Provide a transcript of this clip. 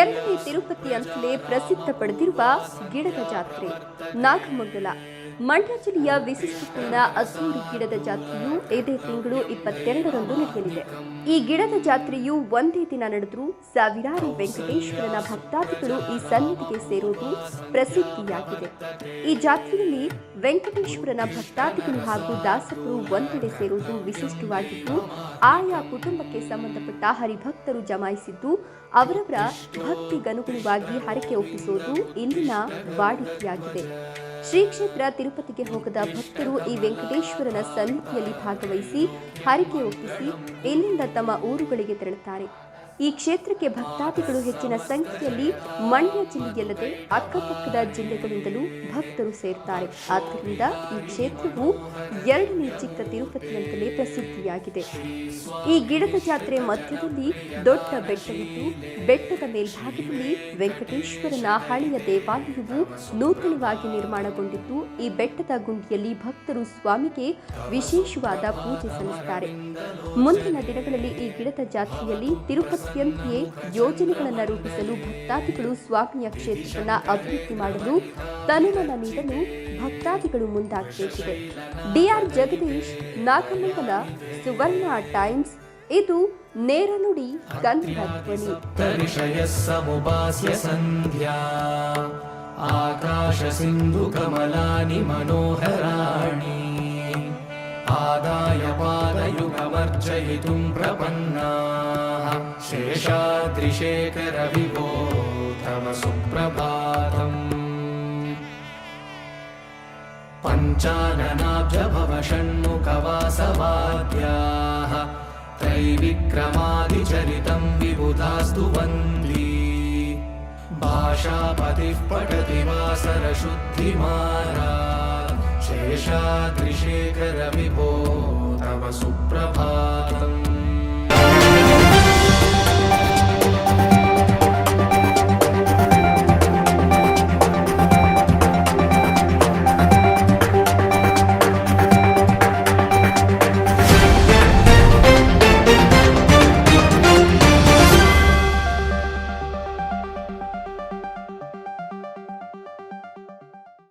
ಎರಡನೇ ತಿರುಪತಿ ಅಂತಲೇ ಪ್ರಸಿದ್ಧ ಪಡೆದಿರುವ ಗಿಡದ ಜಾತ್ರೆ ನಾಗಮಂಗಲ. ಮಂಡ್ಯ ಜಿಲ್ಲೆಯ ವಿಶಿಷ್ಟಪೂರ್ಣ ಅಸೂರಿ ಗಿಡದ ಜಾತ್ರೆಯು ಇದೇ ತಿಂಗಳು ಇಪ್ಪತ್ತೆರಡರಂದು ನಡೆಯಲಿದೆ. ಈ ಗಿಡದ ಜಾತ್ರೆಯು ಒಂದೇ ದಿನ ನಡೆದರೂ ಸಾವಿರಾರು ವೆಂಕಟೇಶ್ವರನ ಭಕ್ತಾದಿಗಳು ಈ ಸನ್ನಿಧಿಗೆ ಸೇರುವುದು ಪ್ರಸಿದ್ಧಿಯಾಗಿದೆ. ಈ ಜಾತ್ರೆಯಲ್ಲಿ ವೆಂಕಟೇಶ್ವರನ ಭಕ್ತಾದಿಗಳು ಹಾಗೂ ದಾಸಕರು ಒಂದೆಡೆ ಸೇರುವುದು ವಿಶಿಷ್ಟವಾಗಿದ್ದು, ಆಯಾ ಕುಟುಂಬಕ್ಕೆ ಸಂಬಂಧಪಟ್ಟ ಹರಿಭಕ್ತರು ಜಮಾಯಿಸಿದ್ದು, ಅವರವರ ಭಕ್ತಿಗನುಗುಣವಾಗಿ ಹರಕೆ ಒಪ್ಪಿಸುವುದು ಇಲ್ಲಿನ ವಾಡಿಕೆಯಾಗಿದೆ. ಶ್ರೀ ಕ್ಷೇತ್ರ ತಿರುಪತಿಗೆ ಹೋಗದ ಭಕ್ತರು ಈ ವೆಂಕಟೇಶ್ವರನ ಸನ್ನಿಧಿಯಲ್ಲಿ ಭಾಗವಹಿಸಿ, ಹರಿಕೆ ಒಪ್ಪಿಸಿ ಇಲ್ಲಿಂದ ತಮ್ಮ ಊರುಗಳಿಗೆ ತೆರಳುತ್ತಾರೆ? ಈ ಕ್ಷೇತ್ರಕ್ಕೆ ಭಕ್ತಾದಿಗಳು ಹೆಚ್ಚಿನ ಸಂಖ್ಯೆಯಲ್ಲಿ ಮಂಡ್ಯ ಜಿಲ್ಲೆಯಲ್ಲದೆ ಅಕ್ಕಪಕ್ಕದ ಜಿಲ್ಲೆಗಳಿಂದಲೂ ಭಕ್ತರು ಸೇರ್ತಾರೆ. ಆದ್ದರಿಂದ ಈ ಕ್ಷೇತ್ರವು ಎರಡನೇ ಚಿಕ್ಕ ತಿರುಪತಿಯಂತಲೇ ಪ್ರಸಿದ್ಧಿಯಾಗಿದೆ. ಈ ಗಿಡದ ಜಾತ್ರೆ ಮಧ್ಯದಲ್ಲಿ ದೊಡ್ಡ ಬೆಟ್ಟವಿದ್ದು, ಬೆಟ್ಟದ ಮೇಲ್ಭಾಗದಲ್ಲಿ ವೆಂಕಟೇಶ್ವರನ ಹಳೆಯ ದೇವಾಲಯವು ನೂತನವಾಗಿ ನಿರ್ಮಾಣಗೊಂಡಿದ್ದು, ಈ ಬೆಟ್ಟದ ಗುಂಡಿಯಲ್ಲಿ ಭಕ್ತರು ಸ್ವಾಮಿಗೆ ವಿಶೇಷವಾದ ಪೂಜೆ ಸಲ್ಲಿಸುತ್ತಾರೆ ಮುಂದಿನ ದಿನಗಳಲ್ಲಿ ಈ ಗಿಡದ ಜಾತ್ರೆಯಲ್ಲಿ ತಿರುಪತಿಯಂತೆಯೇ ಯೋಜನೆಗಳನ್ನು ರೂಪಿಸಲು ಭಕ್ತಾದಿಗಳು ಸ್ವಾಮಿಯ ಕ್ಷೇತ್ರವನ್ನ ಅಭಿವೃದ್ಧಿ ಮಾಡಲು ತನುಮನ ನೀಡಲು ಭಕ್ತಾದಿಗಳು ಮುಂದಾಗಬೇಕಿದೆ ಡಿಆರ್ ಜಗದೀಶ್ ನಾಗಮಂಗಲ ಸುವರ್ಣ ಟೈಮ್ಸ್ ಇದು ನೇರ ನುಡಿ ಕನ್ನಡ ಧ್ವನಿ तर्षयः समुपास्य सन्ध्या आकाशसिन्धुकमलानि मनोहराणि आदाय पादयुगमर्जयितुं प्रपन्नाः शेषाद्रिशेखरविभो तव सुप्रभातम् पञ्चाननाब्जभवषण्मुखवासवाद्याः त्रैविक्रमादिचरितं विबुधास्तु वन्दी भाषापतिः पठति वासरशुद्धिमारा शेषाद्रिशेखरविभो तव सुप्रभातम्